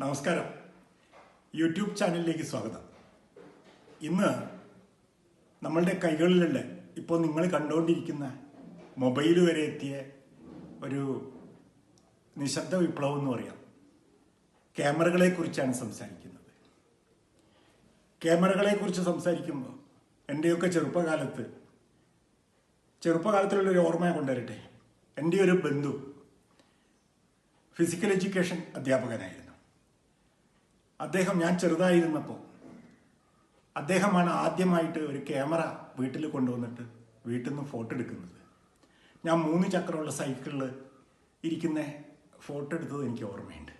നമസ്കാരം. യൂട്യൂബ് ചാനലിലേക്ക് സ്വാഗതം. ഇന്ന് നമ്മളുടെ കൈകളിലുള്ള ഇപ്പോൾ നിങ്ങൾ കണ്ടുകൊണ്ടിരിക്കുന്ന മൊബൈൽ വരെ എത്തിയ ഒരു നിശബ്ദ വിപ്ലവം എന്ന് പറയാം. ക്യാമറകളെ കുറിച്ചാണ് സംസാരിക്കുന്നത്. ക്യാമറകളെ കുറിച്ച് സംസാരിക്കുമ്പോൾ എന്റെയൊക്കെ ചെറുപ്പകാലത്ത് ചെറുപ്പകാലത്തിലുള്ള ഒരു ഓർമ്മ കൊണ്ടുവരട്ടെ. എന്റെ ഒരു ബന്ധു ഫിസിക്കൽ എഡ്യൂക്കേഷൻ അധ്യാപകനായിരുന്നു. അദ്ദേഹം ഞാൻ ചെറുതായിരുന്നപ്പോൾ അദ്ദേഹമാണ് ആദ്യമായിട്ട് ഒരു ക്യാമറ വീട്ടിൽ കൊണ്ടുവന്നിട്ട് വീട്ടിൽ നിന്ന് ഫോട്ടോ എടുക്കുന്നത്. ഞാൻ മൂന്ന് ചക്രമുള്ള സൈക്കിളിൽ ഇരിക്കുന്ന ഫോട്ടോ എടുത്തത് എനിക്ക് ഓർമ്മയുണ്ട്.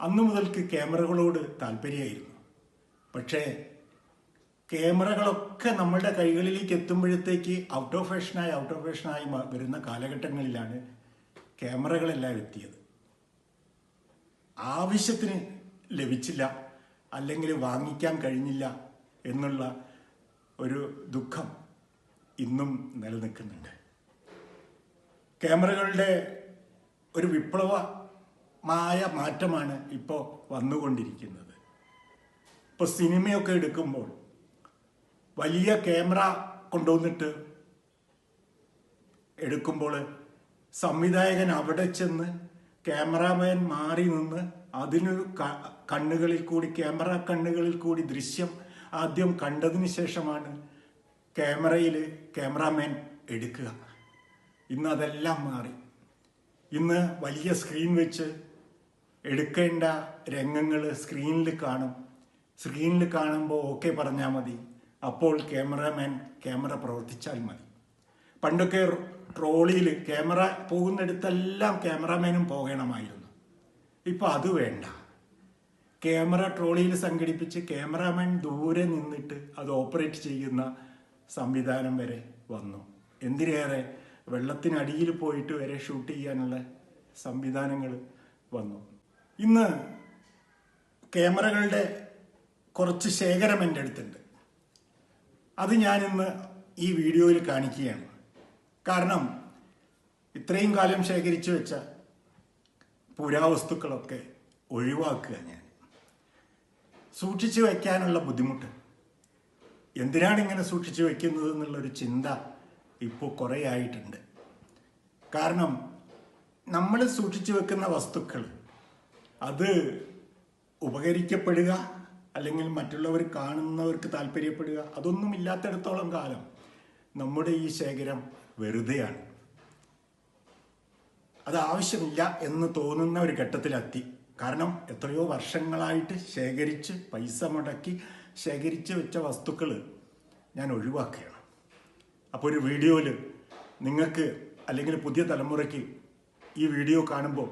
അന്നു മുതൽക്ക് ക്യാമറകളോട് താല്പര്യമായിരുന്നു. പക്ഷേ ക്യാമറകളൊക്കെ നമ്മളുടെ കൈകളിലേക്ക് എത്തുമ്പോഴത്തേക്ക് ഔട്ട് ഓഫ് ഫാഷനായി ഔട്ട് ഓഫ് ഫാഷനായി വരുന്ന കാലഘട്ടങ്ങളിലാണ് ക്യാമറകളെല്ലാം എത്തിയത്. ആവശ്യത്തിന് ലഭിച്ചില്ല അല്ലെങ്കിൽ വാങ്ങിക്കാൻ കഴിഞ്ഞില്ല എന്നുള്ള ഒരു ദുഃഖം ഇന്നും നിലനിൽക്കുന്നുണ്ട്. ക്യാമറകളുടെ ഒരു വിപ്ലവമായ മാറ്റമാണ് ഇപ്പോൾ വന്നുകൊണ്ടിരിക്കുന്നത്. ഇപ്പോൾ സിനിമയൊക്കെ എടുക്കുമ്പോൾ വലിയ ക്യാമറ കൊണ്ടുവന്നിട്ട് എടുക്കുമ്പോൾ സംവിധായകൻ അവിടെ ചെന്ന് ക്യാമറാമാൻ മാറി നിന്ന് അതിന് കണ്ണുകളിൽ കൂടി ക്യാമറ കണ്ണുകളിൽ കൂടി ദൃശ്യം ആദ്യം കണ്ടതിന് ശേഷമാണ് ക്യാമറയിൽ ക്യാമറാമാൻ എടുക്കുക. ഇന്ന് അതെല്ലാം മാറി. ഇന്ന് വലിയ സ്ക്രീൻ വെച്ച് എടുക്കേണ്ട രംഗങ്ങൾ സ്ക്രീനിൽ കാണും. സ്ക്രീനിൽ കാണുമ്പോൾ ഓക്കെ പറഞ്ഞാൽ മതി. അപ്പോൾ ക്യാമറാമാൻ ക്യാമറ പ്രവർത്തിച്ചാൽ മതി. പണ്ടൊക്കെ ട്രോളിയിൽ ക്യാമറ പോകുന്നിടത്തെല്ലാം ക്യാമറാമാനും പോകണമായിരുന്നു. ഇപ്പോൾ അത് വേണ്ട. ക്യാമറ ട്രോളിയിൽ സംഘടിപ്പിച്ച് ക്യാമറാമാൻ ദൂരെ നിന്നിട്ട് അത് ഓപ്പറേറ്റ് ചെയ്യുന്ന സംവിധാനം വരെ വന്നു. എന്തിനേറെ വെള്ളത്തിനടിയിൽ പോയിട്ട് വരെ ഷൂട്ട് ചെയ്യാനുള്ള സംവിധാനങ്ങൾ വന്നു. ഇന്ന് ക്യാമറകളുടെ കുറച്ച് ശേഖരം എന്റെ അടുത്തുണ്ട്. അത് ഞാനിന്ന് ഈ വീഡിയോയിൽ കാണിക്കുകയാണ്. കാരണം ഇത്രയും കാലം ശേഖരിച്ചു വെച്ച പുരാവസ്തുക്കളൊക്കെ ഒഴിവാക്കുക ഞാൻ. സൂക്ഷിച്ചു വയ്ക്കാനുള്ള ബുദ്ധിമുട്ട്. എന്തിനാണ് ഇങ്ങനെ സൂക്ഷിച്ചു വയ്ക്കുന്നത് എന്നുള്ളൊരു ചിന്ത ഇപ്പോൾ കുറേ ആയിട്ടുണ്ട്. കാരണം നമ്മൾ സൂക്ഷിച്ചു വെക്കുന്ന വസ്തുക്കൾ അത് ഉപകരിക്കപ്പെടുക അല്ലെങ്കിൽ മറ്റുള്ളവർ കാണുന്നവർക്ക് താല്പര്യപ്പെടുക അതൊന്നും ഇല്ലാത്തിടത്തോളം കാലം നമ്മുടെ ഈ ശേഖരം വെറുതെയാണ്. അത് ആവശ്യമില്ല എന്ന് തോന്നുന്ന ഒരു ഘട്ടത്തിലെത്തി. കാരണം എത്രയോ വർഷങ്ങളായിട്ട് ശേഖരിച്ച് പൈസ മുടക്കി ശേഖരിച്ച് വെച്ച വസ്തുക്കൾ ഞാൻ ഒഴിവാക്കുകയാണ്. അപ്പോൾ ഒരു വീഡിയോയിൽ നിങ്ങൾക്ക് അല്ലെങ്കിൽ പുതിയ തലമുറയ്ക്ക് ഈ വീഡിയോ കാണുമ്പോൾ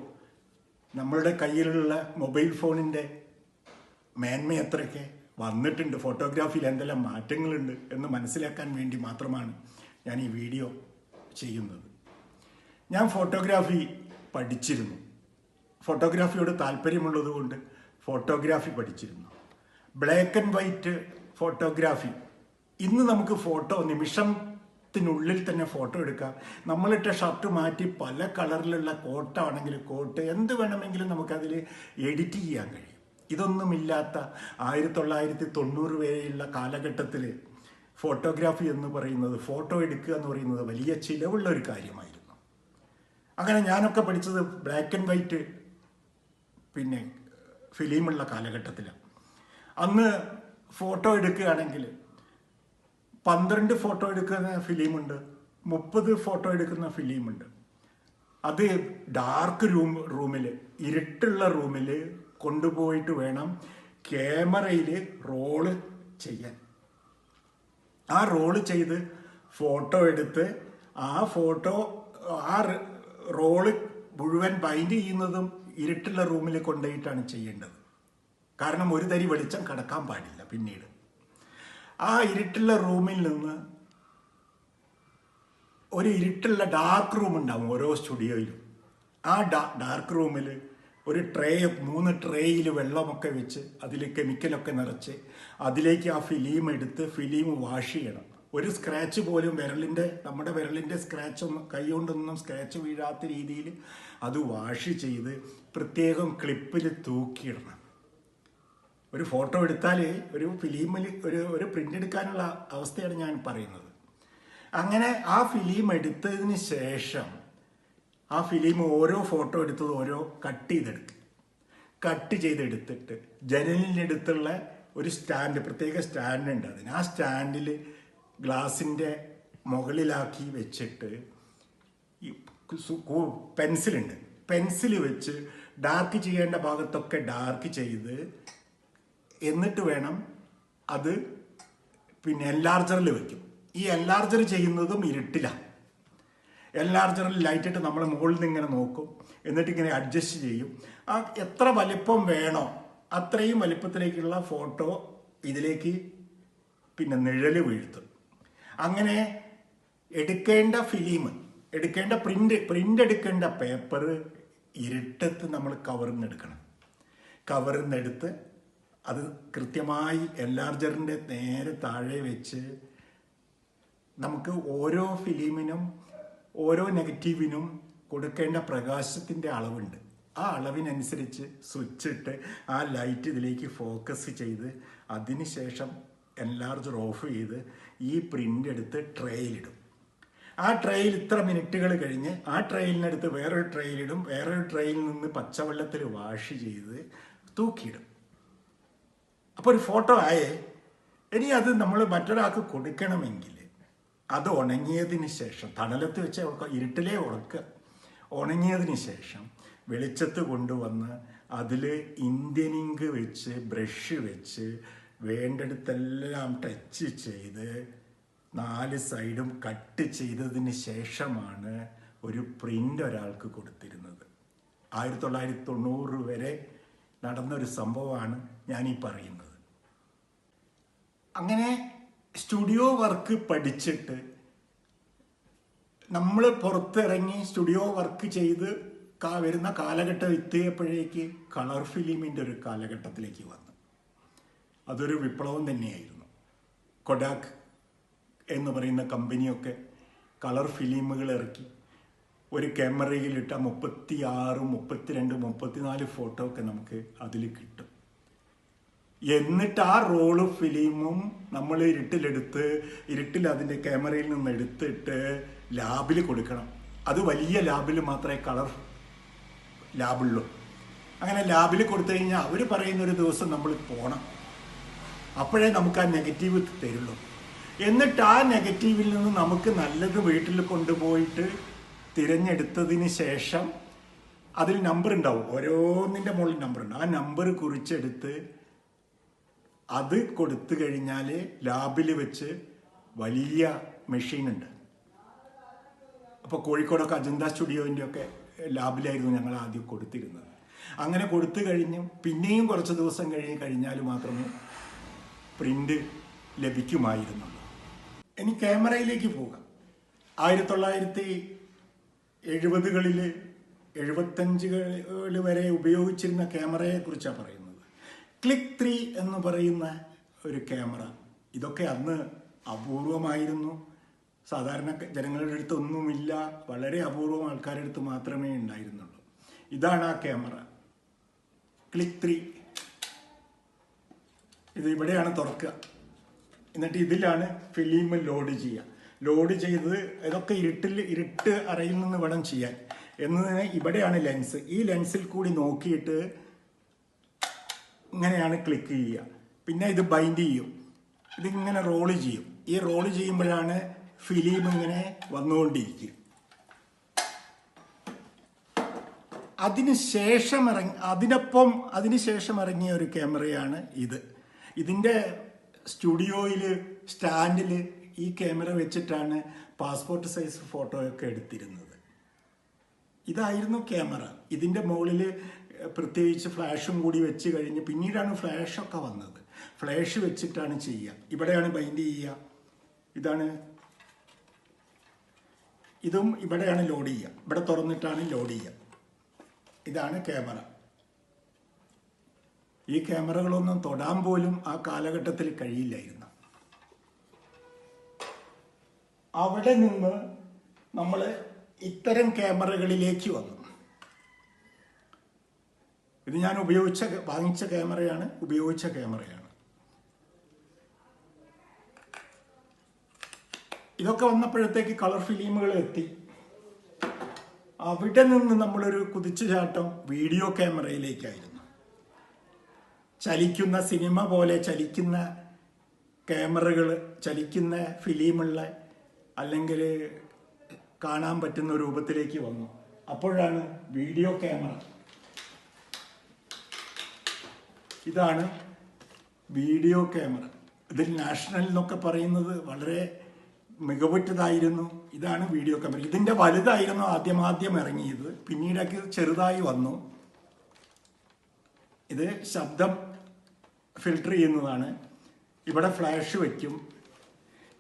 നമ്മളുടെ കയ്യിലുള്ള മൊബൈൽ ഫോണിന്റെ മേന്മ എത്രയൊക്കെ? വന്നിട്ടുണ്ട്. ഫോട്ടോഗ്രാഫിയിൽ എന്തെല്ലാം മാറ്റങ്ങളുണ്ട് എന്ന് മനസ്സിലാക്കാൻ വേണ്ടി മാത്രമാണ് ഞാൻ ഈ വീഡിയോ ചെയ്യുന്നത്. ഞാൻ ഫോട്ടോഗ്രാഫി പഠിച്ചിരുന്നു. ഫോട്ടോഗ്രാഫിയോട് താല്പര്യമുള്ളത് കൊണ്ട് ഫോട്ടോഗ്രാഫി പഠിച്ചിരുന്നു. Black and white photography. ഇന്ന് നമുക്ക് ഫോട്ടോ നിമിഷത്തിനുള്ളിൽ തന്നെ ഫോട്ടോ എടുക്കാം. നമ്മളിട്ട ഷർട്ട് മാറ്റി പല കളറിലുള്ള കോട്ടാണെങ്കിൽ കോട്ട് എന്ത് വേണമെങ്കിലും നമുക്കതിൽ എഡിറ്റ് ചെയ്യാൻ കഴിയും. ഇതൊന്നുമില്ലാത്ത ആയിരത്തി തൊള്ളായിരത്തി തൊണ്ണൂറ് വരെയുള്ള കാലഘട്ടത്തിൽ ഫോട്ടോഗ്രാഫി എന്ന് പറയുന്നത് ഫോട്ടോ എടുക്കുക എന്ന് പറയുന്നത് വലിയ ചിലവുള്ള ഒരു കാര്യമായിരുന്നു. അങ്ങനെ ഞാനൊക്കെ പഠിച്ചത് ബ്ലാക്ക് ആൻഡ് വൈറ്റ് പിന്നെ ഫിലിമുള്ള കാലഘട്ടത്തിലാണ് അന്ന് ഫോട്ടോ എടുക്കുകയാണെങ്കിൽ പന്ത്രണ്ട് ഫോട്ടോ എടുക്കുന്ന ഫിലിമുണ്ട് മുപ്പത് ഫോട്ടോ എടുക്കുന്ന ഫിലിമുണ്ട്. അത് ഡാർക്ക് റൂം റൂമിൽ ഇരുട്ടുള്ള റൂമിൽ കൊണ്ടുപോയിട്ട് വേണം ക്യാമറയിൽ റോൾ ചെയ്യാൻ. ആ റോൾ ചെയ്ത് ഫോട്ടോ എടുത്ത് ആ ഫോട്ടോ ആ റോൾ മുഴുവൻ ബൈൻഡ് ചെയ്യുന്നതും ഇരുട്ടുള്ള റൂമിൽ കൊണ്ടുപോയിട്ടാണ് ചെയ്യേണ്ടത്. കാരണം ഒരു തരി വെളിച്ചം കടക്കാൻ പാടില്ല പിന്നീട്. ആ ഇരുട്ടുള്ള റൂമിൽ നിന്ന് ഒരു ഇരുട്ടുള്ള ഡാർക്ക് റൂം ഉണ്ടാവും ഓരോ സ്റ്റുഡിയോയിലും. ആ ഡാർക്ക് റൂമിൽ ഒരു ട്രേ മൂന്ന് ട്രേയിൽ വെള്ളമൊക്കെ വെച്ച് അതിൽ കെമിക്കലൊക്കെ നിറച്ച് അതിലേക്ക് ആ ഫിലിം എടുത്ത് ഫിലിം വാഷ് ചെയ്യണം. ഒരു സ്ക്രാച്ച് പോലും വിരലിന്റെ നമ്മുടെ വിരലിന്റെ സ്ക്രാച്ച് ഒന്നും കൈ കൊണ്ടൊന്നും സ്ക്രാച്ച് വീഴാത്ത രീതിയിൽ അത് വാഷ് ചെയ്ത് പ്രത്യേകം ക്ലിപ്പിൽ തൂക്കിയിടണം. ഒരു ഫോട്ടോ എടുത്താൽ ഒരു ഫിലിമിൽ ഒരു ഒരു പ്രിന്റ് എടുക്കാനുള്ള അവസ്ഥയാണ് ഞാൻ പറയുന്നത്. അങ്ങനെ ആ ഫിലിം എടുത്തതിന് ശേഷം ആ ഫിലിം ഓരോ ഫോട്ടോ എടുത്തത് ഓരോ കട്ട് ചെയ്തെടുക്കും കട്ട് ചെയ്തെടുത്തിട്ട് ജനലിനടുത്തുള്ള ഒരു സ്റ്റാൻഡ് പ്രത്യേക സ്റ്റാൻഡ് ഉണ്ട്. അതിന് ആ സ്റ്റാൻഡിൽ ഗ്ലാസിന്റെ മുകളിലാക്കി വെച്ചിട്ട് ഈ പെൻസിലുണ്ട് പെൻസിൽ വെച്ച് ഡാർക്ക് ചെയ്യേണ്ട ഭാഗത്തൊക്കെ ഡാർക്ക് ചെയ്ത് എന്നിട്ട് വേണം അത് പിന്നെ എൻലാർജറിൽ വെക്കും. ഈ എൻലാർജർ ചെയ്യുന്നതും ഇരുട്ടിലാണ് എൻലാർജറിൽ ലൈറ്റിട്ട് നമ്മൾ മുകളിൽ നിന്ന് ഇങ്ങനെ നോക്കും. എന്നിട്ട് ഇങ്ങനെ അഡ്ജസ്റ്റ് ചെയ്യും. ആ എത്ര വലിപ്പം വേണോ അത്രയും വലിപ്പത്തിലേക്കുള്ള ഫോട്ടോ ഇതിലേക്ക് പിന്നെ നിഴൽ വീഴ്ത്തും. അങ്ങനെ എടുക്കേണ്ട ഫിലിം എടുക്കേണ്ട പ്രിന്റ് പ്രിന്റ് എടുക്കേണ്ട പേപ്പർ ഇരുട്ടത്ത് നമ്മൾ കവറിൽ നിന്നെടുത്ത് അത് കൃത്യമായി എൻലാർജറിന്റെ നേരെ താഴെ വെച്ച് നമുക്ക് ഓരോ ഫിലിമിനും ഓരോ നെഗറ്റീവിനും കൊടുക്കേണ്ട പ്രകാശത്തിന്റെ അളവുണ്ട്. ആ അളവിനനുസരിച്ച് സ്വിച്ച് ഇട്ട് ആ ലൈറ്റ് ഇതിലേക്ക് ഫോക്കസ് ചെയ്ത് അതിനുശേഷം എൻലാർജർ ഓഫ് ചെയ്ത് ഈ പ്രിന്റ് എടുത്ത് ട്രേയിലിടും ആ ട്രെയിൽ ഇത്ര മിനിറ്റുകൾ കഴിഞ്ഞ് ആ ട്രെയിലിനടുത്ത് വേറൊരു ട്രെയിലിടും വേറൊരു ട്രെയിൽ നിന്ന് പച്ചവെള്ളത്തിൽ വാഷ് ചെയ്ത് തൂക്കിയിടും. അപ്പോൾ ഒരു ഫോട്ടോ ആയേ ഇനി അത് നമ്മൾ മറ്റൊരാൾക്ക് കൊടുക്കണമെങ്കിൽ അത് ഉണങ്ങിയതിന് ശേഷം തണലത്ത് വെച്ച് ഇരുട്ടിലേ ഉണക്കുക ഉണങ്ങിയതിന് ശേഷം വെളിച്ചത്ത് കൊണ്ടുവന്ന് അതിൽ ഇന്ത്യനിങ്ക് വെച്ച് ബ്രഷ് വെച്ച് വേണ്ടടുത്തെല്ലാം ടച്ച് ചെയ്ത് നാല് സൈഡും കട്ട് ചെയ്തതിന് ശേഷമാണ് ഒരു പ്രിന്റ് ഒരാൾക്ക് കൊടുത്തിരുന്നത്. ആയിരത്തി തൊള്ളായിരത്തി തൊണ്ണൂറ് വരെ നടന്നൊരു സംഭവമാണ് ഞാനീ പറയുന്നത്. അങ്ങനെ സ്റ്റുഡിയോ വർക്ക് പഠിച്ചിട്ട് നമ്മൾ പുറത്തിറങ്ങി സ്റ്റുഡിയോ വർക്ക് ചെയ്ത് വരുന്ന കാലഘട്ടം എത്തിയപ്പോഴേക്ക് കളർ ഫിലിമിന്റെ ഒരു കാലഘട്ടത്തിലേക്ക് വന്നു. അതൊരു വിപ്ലവം തന്നെയായിരുന്നു. കൊഡാക്ക് എന്ന് പറയുന്ന കമ്പനിയൊക്കെ കളർ ഫിലിമുകൾ ഇറക്കി. ഒരു ക്യാമറയിലിട്ട മുപ്പത്തി ആറ് മുപ്പത്തിരണ്ട് മുപ്പത്തിനാല് ഫോട്ടോ ഒക്കെ നമുക്ക് അതിൽ കിട്ടും. എന്നിട്ട് ആ റോൾ ഫിലിമും നമ്മൾ ഇരുട്ടിലെടുത്ത് ഇരുട്ടിൽ അതിന്റെ ക്യാമറയിൽ നിന്ന് എടുത്തിട്ട് ലാബിൽ കൊടുക്കണം. അത് വലിയ ലാബിൽ മാത്രമേ കളർ ലാബുള്ളൂ അങ്ങനെ ലാബിൽ കൊടുത്തു കഴിഞ്ഞാൽ അവർ പറയുന്ന ഒരു ദിവസം നമ്മൾ പോകണം അപ്പോഴേ നമുക്ക് ആ നെഗറ്റീവ് തരുള്ളൂ. എന്നിട്ട് ആ നെഗറ്റീവിൽ നിന്ന് നമുക്ക് നല്ലത് വീട്ടിൽ കൊണ്ടുപോയിട്ട് തിരഞ്ഞെടുത്തതിന് ശേഷം അതിൽ നമ്പർ ഉണ്ടാവും. ഓരോന്നിന്റെ മുകളിൽ നമ്പർ ഉണ്ട്. ആ നമ്പർ കുറിച്ചെടുത്ത് അത് കൊടുത്തു കഴിഞ്ഞാൽ ലാബിൽ വെച്ച് വലിയ മെഷീൻ ഉണ്ട് അപ്പോൾ കോഴിക്കോടൊക്കെ അജന്ത സ്റ്റുഡിയോന്റെ ഒക്കെ ലാബിലായിരുന്നു ഞങ്ങൾ ആദ്യം കൊടുത്തിരുന്നത്. അങ്ങനെ കൊടുത്തു കഴിഞ്ഞ്. പിന്നെയും കുറച്ച് ദിവസം കഴിഞ്ഞ് കഴിഞ്ഞാൽ മാത്രമേ പ്രിന്റ് ലഭിക്കുമായിരുന്നുള്ളൂ. ഇനി ക്യാമറയിലേക്ക് പോകാം. ആയിരത്തി തൊള്ളായിരത്തി എഴുപതുകളിൽ എഴുപത്തഞ്ചുകളിൽ വരെ ഉപയോഗിച്ചിരുന്ന ക്യാമറയെ കുറിച്ചാണ് പറയുന്നത്. ക്ലിക്ക് ത്രീ എന്ന് പറയുന്ന ഒരു ക്യാമറ. ഇതൊക്കെ അന്ന് അപൂർവമായിരുന്നു. സാധാരണ ജനങ്ങളുടെ അടുത്ത് ഒന്നുമില്ല. വളരെ അപൂർവം ആൾക്കാരുടെ അടുത്ത് മാത്രമേ ഉണ്ടായിരുന്നുള്ളൂ. ഇതാണ് ആ ക്യാമറ. Click three. ഇത് ഇവിടെയാണ് തുറക്കുക. എന്നിട്ട് ഇതിലാണ് ഫിലിം ലോഡ് ചെയ്യുക. ലോഡ് ചെയ്ത് ഇതൊക്കെ ഇരുട്ടിൽ ഇരുട്ട് അറയിൽ നിന്ന് വേണം ചെയ്യാൻ. എന്നതിന് ഇവിടെയാണ് ലെൻസ് ഈ ലെൻസിൽ കൂടി നോക്കിയിട്ട് ഇങ്ങനെയാണ് ക്ലിക്ക് ചെയ്യുക. പിന്നെ ഇത് ബൈൻഡ് ചെയ്യും. ഇതിങ്ങനെ റോൾ ചെയ്യും. ഈ റോൾ ചെയ്യുമ്പോഴാണ് ഫിലിം ഇങ്ങനെ വന്നുകൊണ്ടിരിക്കുക. അതിന് ശേഷം ഇറങ്ങി അതിനൊപ്പം അതിന് ശേഷം ഇറങ്ങിയ ഒരു ക്യാമറയാണ് ഇത്. ഇതിന്റെ സ്റ്റുഡിയോയിൽ സ്റ്റാൻഡിൽ ഈ ക്യാമറ വെച്ചിട്ടാണ് പാസ്പോർട്ട് സൈസ് ഫോട്ടോയൊക്കെ എടുത്തിരുന്നത്. ഇതായിരുന്നു ക്യാമറ ഇതിന്റെ മുകളിൽ പ്രത്യേകിച്ച് ഫ്ലാഷും കൂടി വെച്ച് കഴിഞ്ഞ് പിന്നീടാണ് ഫ്ലാഷൊക്കെ വന്നത്. ഫ്ലാഷ് വെച്ചിട്ടാണ് ചെയ്യുക. ഇവിടെയാണ് ബൈൻഡ് ചെയ്യുക. ഇതാണ്. ഇതും ഇവിടെയാണ് ലോഡ് ചെയ്യുക. ഇവിടെ തുറന്നിട്ടാണ് ലോഡ് ചെയ്യുക. ഇതാണ് ക്യാമറ ഈ ക്യാമറകളൊന്നും തൊടാൻ പോലും ആ കാലഘട്ടത്തിൽ കഴിയില്ലായിരുന്നു. അവിടെ നിന്ന് നമ്മൾ ഇത്തരം ക്യാമറകളിലേക്ക് വന്നു. ഇത് ഞാൻ ഉപയോഗിച്ച വാങ്ങിച്ച ക്യാമറയാണ് ഉപയോഗിച്ച ക്യാമറയാണ്. ഇതൊക്കെ വന്നപ്പോഴത്തേക്ക് കളർ ഫിലിമുകൾ എത്തി. അവിടെ നിന്ന് നമ്മളൊരു കുതിച്ചുചാട്ടം വീഡിയോ ക്യാമറയിലേക്കായിരുന്നു. ചലിക്കുന്ന സിനിമ പോലെ ചലിക്കുന്ന ക്യാമറകൾ ചലിക്കുന്ന ഫിലിമുള്ള അല്ലെങ്കിൽ കാണാൻ പറ്റുന്ന രൂപത്തിലേക്ക് വന്നു. അപ്പോഴാണ് വീഡിയോ ക്യാമറ. ഇതാണ് വീഡിയോ ക്യാമറ. ഇതിൽ നാഷണൽ എന്നൊക്കെ പറയുന്നത് വളരെ മികവുറ്റതായിരുന്നു. ഇതാണ് വീഡിയോ ക്യാമറ. ഇതിന്റെ വലുതായിരുന്നു ആദ്യമാദ്യം ഇറങ്ങിയത്. പിന്നീടൊക്കെ ചെറുതായി വന്നു. ഇത് ശബ്ദം ഫിൽട്ടർ ചെയ്യുന്നതാണ്. ഇവിടെ ഫ്ലാഷ് വയ്ക്കും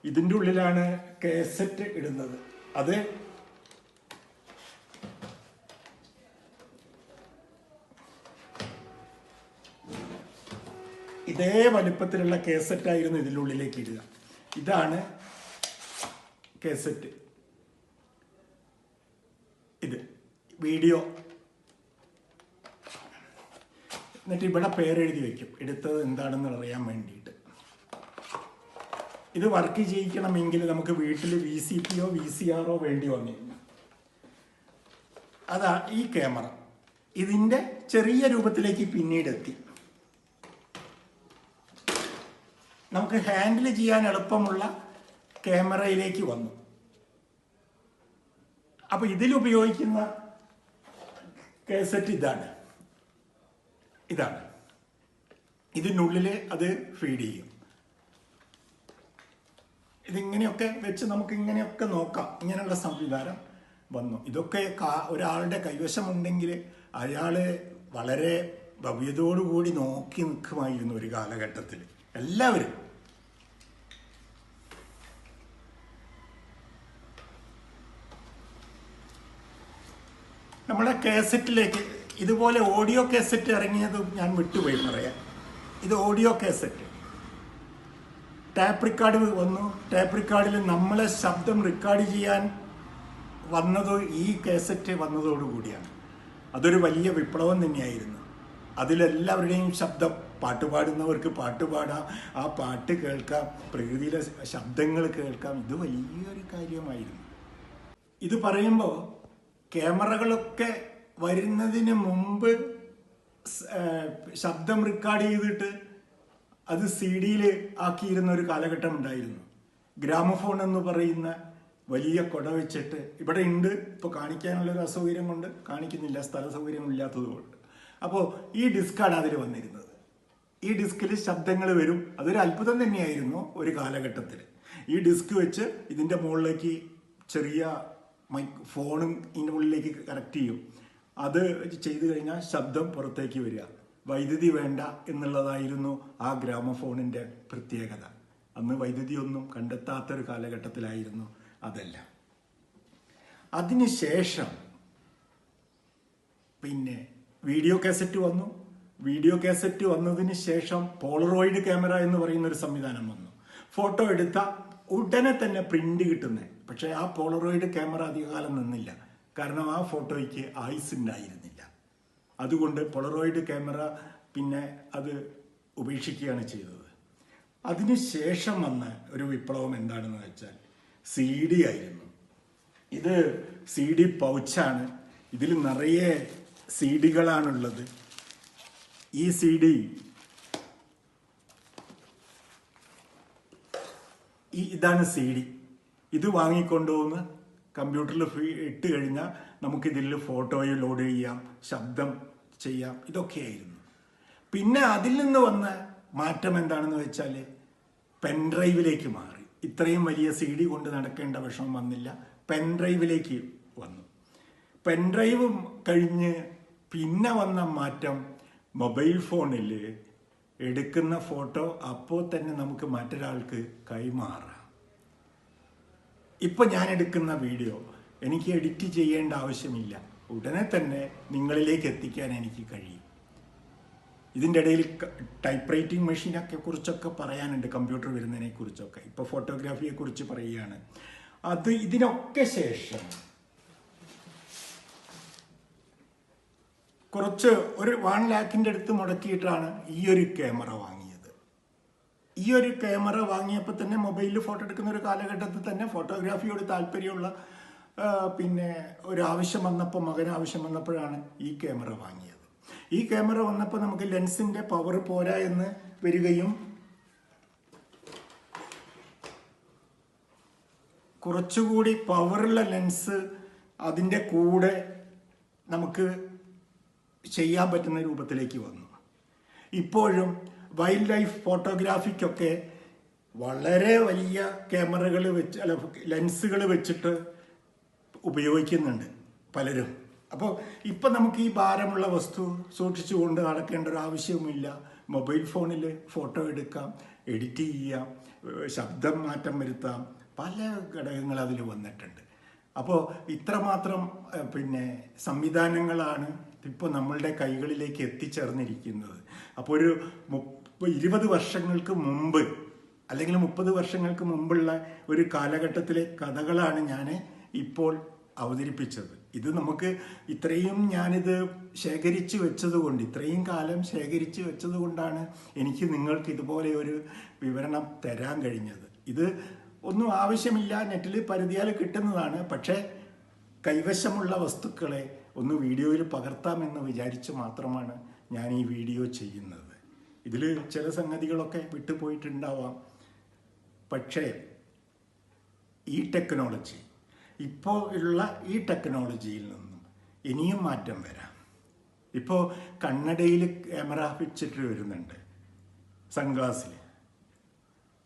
ഇതിന്റെ ഉള്ളിലാണ് കേസറ്റ് ഇടുന്നത്. അത് ഇതേ വലിപ്പത്തിലുള്ള കേസറ്റായിരുന്നു ഇതിനുള്ളിലേക്ക് ഇടുക. ഇതാണ് കേസറ്റ് ഇത്. വീഡിയോ എന്നിട്ട് ഇവിടെ പേരെഴുതി വെക്കും. എടുത്തത് എന്താണെന്ന് അറിയാൻ വേണ്ടിയിട്ട്. ഇത് വർക്ക് ചെയ്യിക്കണമെങ്കിൽ നമുക്ക് വീട്ടിൽ വി സി പിയോ വി സി ആറോ വേണ്ടി വന്നിരുന്നു അതാ ഈ ക്യാമറ ഇതിന്റെ ചെറിയ രൂപത്തിലേക്ക് പിന്നീട് എത്തി നമുക്ക് ഹാൻഡിൽ ചെയ്യാൻ എളുപ്പമുള്ള ക്യാമറയിലേക്ക് വന്നു. അപ്പൊ ഇതിലുപയോഗിക്കുന്ന കേസറ്റ് ഇതാണ്. ഇതാണ്. ഇതിനുള്ളിൽ അത് ഫീഡ് ചെയ്യും. ഇതിങ്ങനെയൊക്കെ വെച്ച് നമുക്ക് ഇങ്ങനെയൊക്കെ നോക്കാം. ഇങ്ങനെയുള്ള സംവിധാനം വന്നു. ഇതൊക്കെ ഒരാളുടെ കൈവശമുണ്ടെങ്കിൽ അയാൾ വളരെ ഭവ്യതയോടുകൂടി നോക്കി നിൽക്കുമായിരുന്നു ഒരു കാലഘട്ടത്തിൽ എല്ലാവരും നമ്മുടെ കാസറ്റിലേക്ക് ഇതുപോലെ ഓഡിയോ കാസറ്റ് ഇറങ്ങിയത് ഞാൻ വിട്ടുപോയി പറയാം ഇത് ഓഡിയോ കാസറ്റ് ടാപ്പ് റെക്കോർഡ് വന്നു. ടാപ്പ് റെക്കോർഡിൽ നമ്മളെ ശബ്ദം റെക്കോർഡ് ചെയ്യാൻ വന്നത് ഈ കാസറ്റ് വന്നതോടുകൂടിയാണ് അതൊരു വലിയ വിപ്ലവം തന്നെയായിരുന്നു. അതിലെല്ലാവരുടെയും ശബ്ദം പാട്ട് പാടുന്നവർക്ക് പാട്ട് പാടാം ആ പാട്ട് കേൾക്കാം പ്രകൃതിയിലെ ശബ്ദങ്ങൾ കേൾക്കാം ഇത് വലിയൊരു കാര്യമായിരുന്നു. ഇത് പറയുമ്പോൾ ക്യാമറകളൊക്കെ വരുന്നതിന് മുമ്പ് ശബ്ദം റെക്കോർഡ് ചെയ്തിട്ട് അത് സി ഡിയിൽ ആക്കിയിരുന്ന ഒരു കാലഘട്ടം ഉണ്ടായിരുന്നു. ഗ്രാമഫോൺ എന്ന് പറയുന്ന വലിയ കൊട വെച്ചിട്ട് ഇവിടെ ഉണ്ട്. ഇപ്പോൾ കാണിക്കാനുള്ള ഒരു അസൗകര്യം കൊണ്ട് കാണിക്കുന്നില്ല. സ്ഥല സൗകര്യം ഇല്ലാത്തത് കൊണ്ട്. അപ്പോൾ ഈ ഡിസ്കാണ് അതിൽ വന്നിരുന്നത്. ഈ ഡിസ്കിൽ ശബ്ദങ്ങൾ വരും. അതൊരു അത്ഭുതം തന്നെയായിരുന്നു ഒരു കാലഘട്ടത്തിൽ ഈ ഡിസ്ക് വെച്ച് ഇതിന്റെ മുകളിലേക്ക് ചെറിയ മൈ ഫോണും ഇതിന്റെ ഉള്ളിലേക്ക് കറക്റ്റ് ചെയ്യും. അത് ചെയ്തു കഴിഞ്ഞാൽ ശബ്ദം പുറത്തേക്ക് വരിക. വൈദ്യുതി വേണ്ട എന്നുള്ളതായിരുന്നു ആ ഗ്രാമഫോണിന്റെ പ്രത്യേകത. അന്ന് വൈദ്യുതി ഒന്നും കണ്ടെത്താത്തൊരു കാലഘട്ടത്തിലായിരുന്നു അതെല്ലാം. അതിനുശേഷം പിന്നെ വീഡിയോ കാസറ്റ് വന്നു. വീഡിയോ കാസറ്റ് വന്നതിന് ശേഷം പോളറോയിഡ് ക്യാമറ എന്ന് പറയുന്ന ഒരു സംവിധാനം വന്നു. ഫോട്ടോ എടുത്ത ഉടനെ തന്നെ പ്രിന്റ് കിട്ടുന്നേ. പക്ഷേ ആ പോളറോയിഡ് ക്യാമറ അധികകാലം നിന്നില്ല. കാരണം ആ ഫോട്ടോയ്ക്ക് ആയുസ് ഉണ്ടായിരുന്നില്ല അതുകൊണ്ട് പൊളറോയിഡ് ക്യാമറ പിന്നെ അത് ഉപേക്ഷിക്കുകയാണ് ചെയ്തത്. അതിനുശേഷം വന്ന ഒരു വിപ്ലവം എന്താണെന്ന് വെച്ചാൽ സി ഡി ആയിരുന്നു. ഇത് സി ഡി പൗച്ചാണ്. ഇതിൽ നിറയെ സി ഡികളാണുള്ളത് ഈ സി ഡി ഈ ഇതാണ് സി ഡി ഇത് വാങ്ങിക്കൊണ്ടുവന്ന് കമ്പ്യൂട്ടറിൽ ഇട്ട് കഴിഞ്ഞാൽ നമുക്കിതിൽ ഫോട്ടോയിൽ ലോഡ് ചെയ്യാം ശബ്ദം ചെയ്യാം ഇതൊക്കെയായിരുന്നു. പിന്നെ അതിൽ നിന്ന് വന്ന മാറ്റം എന്താണെന്ന് വെച്ചാൽ പെൻഡ്രൈവിലേക്ക് മാറി. ഇത്രയും വലിയ സി ഡി കൊണ്ട് നടക്കേണ്ട വിഷമം വന്നില്ല. പെൻഡ്രൈവിലേക്ക് വന്നു. പെൻഡ്രൈവ് കഴിഞ്ഞ് പിന്നെ വന്ന മാറ്റം മൊബൈൽ ഫോണിൽ എടുക്കുന്ന ഫോട്ടോ അപ്പോൾ തന്നെ നമുക്ക് മറ്റൊരാൾക്ക് കൈമാറാം. ഇപ്പൊ ഞാൻ എടുക്കുന്ന വീഡിയോ എനിക്ക് എഡിറ്റ് ചെയ്യേണ്ട ആവശ്യമില്ല. ഉടനെ തന്നെ നിങ്ങളിലേക്ക് എത്തിക്കാൻ എനിക്ക് കഴിയും. ഇതിന്റെ ഇടയിൽ ടൈപ്പ് റൈറ്റിംഗ് മെഷീനൊക്കെ കുറിച്ചൊക്കെ പറയാനുണ്ട് കമ്പ്യൂട്ടർ വരുന്നതിനെ കുറിച്ചൊക്കെ. ഇപ്പോൾ ഫോട്ടോഗ്രാഫിയെ കുറിച്ച് പറയുകയാണ്. അത് ഇതിനൊക്കെ ശേഷം കുറച്ച് ഒരു വൺ ലാക്കിന്റെ അടുത്ത് മുടക്കിയിട്ടാണ് ഈ ഒരു ക്യാമറ വാങ്ങിയത്. ഈ ഒരു ക്യാമറ വാങ്ങിയപ്പോൾ തന്നെ മൊബൈലിൽ ഫോട്ടോ എടുക്കുന്ന ഒരു കാലഘട്ടത്തിൽ തന്നെ ഫോട്ടോഗ്രാഫിയോട് താല്പര്യമുള്ള പിന്നെ ഒരു ആവശ്യം വന്നപ്പോൾ മകൻ ആവശ്യം വന്നപ്പോഴാണ് ഈ ക്യാമറ വാങ്ങിയത്. ഈ ക്യാമറ വന്നപ്പോൾ നമുക്ക് ലെൻസിന്റെ പവർ പോരാ എന്ന് വരികയും കുറച്ചുകൂടി പവറുള്ള ലെൻസ് അതിന്റെ കൂടെ നമുക്ക് ചെയ്യാൻ പറ്റുന്ന രൂപത്തിലേക്ക് വന്നു. ഇപ്പോഴും വൈൽഡ് ലൈഫ് ഫോട്ടോഗ്രാഫിക്കൊക്കെ വളരെ വലിയ ക്യാമറകൾ വെച്ച് അല്ല ലെൻസുകൾ വെച്ചിട്ട് ഉപയോഗിക്കുന്നുണ്ട് പലരും. അപ്പോൾ ഇപ്പം നമുക്ക് ഈ ഭാരമുള്ള വസ്തു സൂക്ഷിച്ചുകൊണ്ട് നടക്കേണ്ട ഒരു ആവശ്യവുമില്ല. മൊബൈൽ ഫോണിൽ ഫോട്ടോ എടുക്കാം എഡിറ്റ് ചെയ്യാം ശബ്ദം മാറ്റം വരുത്താം പല ഘടകങ്ങൾ അതിൽ വന്നിട്ടുണ്ട്. അപ്പോൾ ഇത്രമാത്രം പിന്നെ സംവിധാനങ്ങളാണ് ഇപ്പോൾ നമ്മളുടെ കൈകളിലേക്ക് എത്തിച്ചേർന്നിരിക്കുന്നത്. അപ്പോൾ ഒരു മുപ്പ ഇരുപത് വർഷങ്ങൾക്ക് മുമ്പ് അല്ലെങ്കിൽ മുപ്പത് വർഷങ്ങൾക്ക് മുമ്പുള്ള ഒരു കാലഘട്ടത്തിലെ കഥകളാണ് ഞാൻ ഇപ്പോൾ അവതരിപ്പിച്ചത്. ഇത് നമുക്ക് ഇത്രയും ഞാനിത് ശേഖരിച്ചു വെച്ചതുകൊണ്ട് ഇത്രയും കാലം ശേഖരിച്ചു വെച്ചത് കൊണ്ടാണ് എനിക്ക് നിങ്ങൾക്ക് ഇതുപോലെ ഒരു വിവരണം തരാൻ കഴിഞ്ഞത്. ഇത് ഒന്നും ആവശ്യമില്ല നെറ്റിൽ പരിധിയാൽ കിട്ടുന്നതാണ്. പക്ഷേ കൈവശമുള്ള വസ്തുക്കളെ ഒന്ന് വീഡിയോയിൽ പകർത്താമെന്ന് വിചാരിച്ച് മാത്രമാണ് ഞാൻ ഈ വീഡിയോ ചെയ്യുന്നത്. ഇതിൽ ചില സംഗതികളൊക്കെ വിട്ടുപോയിട്ടുണ്ടാവാം. പക്ഷേ ഈ ടെക്നോളജി ഇപ്പോൾ ഉള്ള ഈ ടെക്നോളജിയിൽ നിന്നും ഇനിയും മാറ്റം വരാം. ഇപ്പോൾ കണ്ണടയിൽ ക്യാമറ വെച്ചിട്ട് വരുന്നുണ്ട് സൺഗ്ലാസ്സിൽ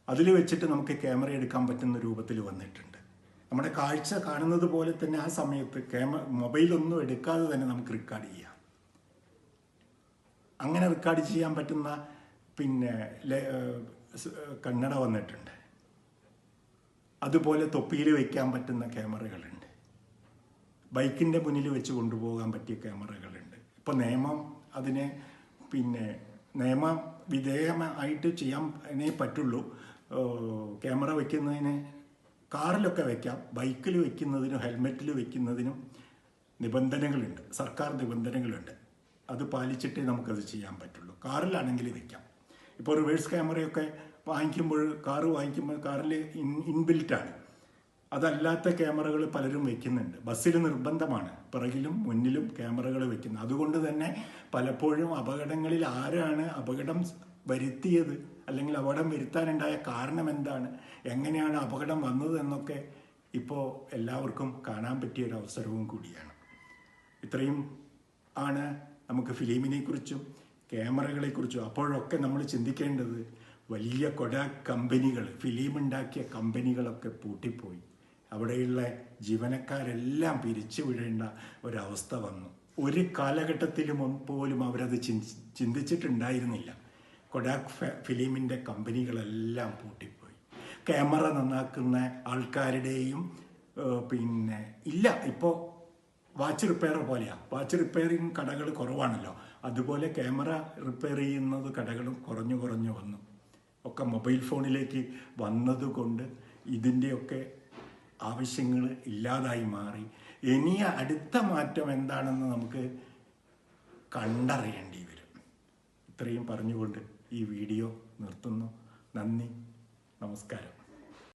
അതിൽ വെച്ചിട്ട് നമുക്ക് ക്യാമറ എടുക്കാൻ പറ്റുന്ന രൂപത്തിൽ വന്നിട്ടുണ്ട്. നമ്മുടെ കാഴ്ച കാണുന്നത് പോലെ തന്നെ ആ സമയത്ത് ക്യാമ മൊബൈലൊന്നും എടുക്കാതെ തന്നെ നമുക്ക് റെക്കോർഡ് ചെയ്യാം. അങ്ങനെ റെക്കോർഡ് ചെയ്യാൻ പറ്റുന്ന പിന്നെ കണ്ണട വന്നിട്ടുണ്ട്. അതുപോലെ തൊപ്പിയിൽ വയ്ക്കാൻ പറ്റുന്ന ക്യാമറകളുണ്ട്. ബൈക്കിന്റെ മുന്നിൽ വെച്ച് കൊണ്ടുപോകാൻ പറ്റിയ ക്യാമറകളുണ്ട്. ഇപ്പോൾ നിയമം അതിനെ പിന്നെ നിയമ വിധേയമായിട്ട് ചെയ്യാനേ പറ്റുള്ളൂ. ക്യാമറ വയ്ക്കുന്നതിന് കാറിലൊക്കെ വയ്ക്കാം ബൈക്കിൽ വയ്ക്കുന്നതിനും ഹെൽമെറ്റിൽ വയ്ക്കുന്നതിനും നിബന്ധനകളുണ്ട്. സർക്കാർ നിബന്ധനകളുണ്ട്. അത് പാലിച്ചിട്ടേ നമുക്കത് ചെയ്യാൻ പറ്റുള്ളൂ. കാറിലാണെങ്കിൽ വയ്ക്കാം ഇപ്പോൾ റിവേഴ്സ് ക്യാമറയൊക്കെ വാങ്ങിക്കുമ്പോൾ കാറ് വാങ്ങിക്കുമ്പോൾ കാറിൽ ഇൻ ഇൻബിൽറ്റാണ്. അതല്ലാത്ത ക്യാമറകൾ പലരും വെക്കുന്നുണ്ട്. ബസ്സിൽ നിർബന്ധമാണ്. പിറകിലും മുന്നിലും ക്യാമറകൾ വെക്കുന്നത്. അതുകൊണ്ട് തന്നെ പലപ്പോഴും അപകടങ്ങളിൽ ആരാണ് അപകടം വരുത്തിയത് അല്ലെങ്കിൽ അപകടം വരുത്താനുണ്ടായ കാരണം എന്താണ്? എങ്ങനെയാണ് അപകടം വന്നത് എന്നൊക്കെ ഇപ്പോൾ എല്ലാവർക്കും കാണാൻ പറ്റിയ ഒരു അവസരവും കൂടിയാണ്. ഇത്രയും ആണ് നമുക്ക് ഫിലിമിനെക്കുറിച്ചും ക്യാമറകളെക്കുറിച്ചും ക്യാമറകളെ കുറിച്ചും അപ്പോഴൊക്കെ നമ്മൾ ചിന്തിക്കേണ്ടത് വലിയ കൊട കമ്പനികൾ ഫിലിം ഉണ്ടാക്കിയ കമ്പനികളൊക്കെ പൂട്ടിപ്പോയി. അവിടെയുള്ള ജീവനക്കാരെല്ലാം പിരിച്ചു വിടേണ്ട ഒരവസ്ഥ വന്നു. ഒരു കാലഘട്ടത്തിലും പോലും അവരത് ചിന്തി ചിന്തിച്ചിട്ടുണ്ടായിരുന്നില്ല. കൊഡാക് ഫിലിമിന്റെ കമ്പനികളെല്ലാം പൂട്ടിപ്പോയി. ക്യാമറ നന്നാക്കുന്ന ആൾക്കാരുടെയും പിന്നെ ഇല്ല. ഇപ്പോൾ വാച്ച് റിപ്പയർ പോലെയാണ് വാച്ച് റിപ്പയറിങ് കടകൾ കുറവാണല്ലോ. അതുപോലെ ക്യാമറ റിപ്പയർ ചെയ്യുന്നത് കടകളും കുറഞ്ഞു കുറഞ്ഞു വന്നു. ഒക്കെ മൊബൈൽ ഫോണിലേക്ക് വന്നതുകൊണ്ട് ഇതിന്റെയൊക്കെ ആവശ്യങ്ങൾ ഇല്ലാതായി മാറി. ഇനി അടുത്ത മാറ്റം എന്താണെന്ന് നമുക്ക് കണ്ടറിയേണ്ടി വരും. ഇത്രയും പറഞ്ഞുകൊണ്ട് ഈ വീഡിയോ നിർത്തുന്നു. നന്ദി. നമസ്കാരം.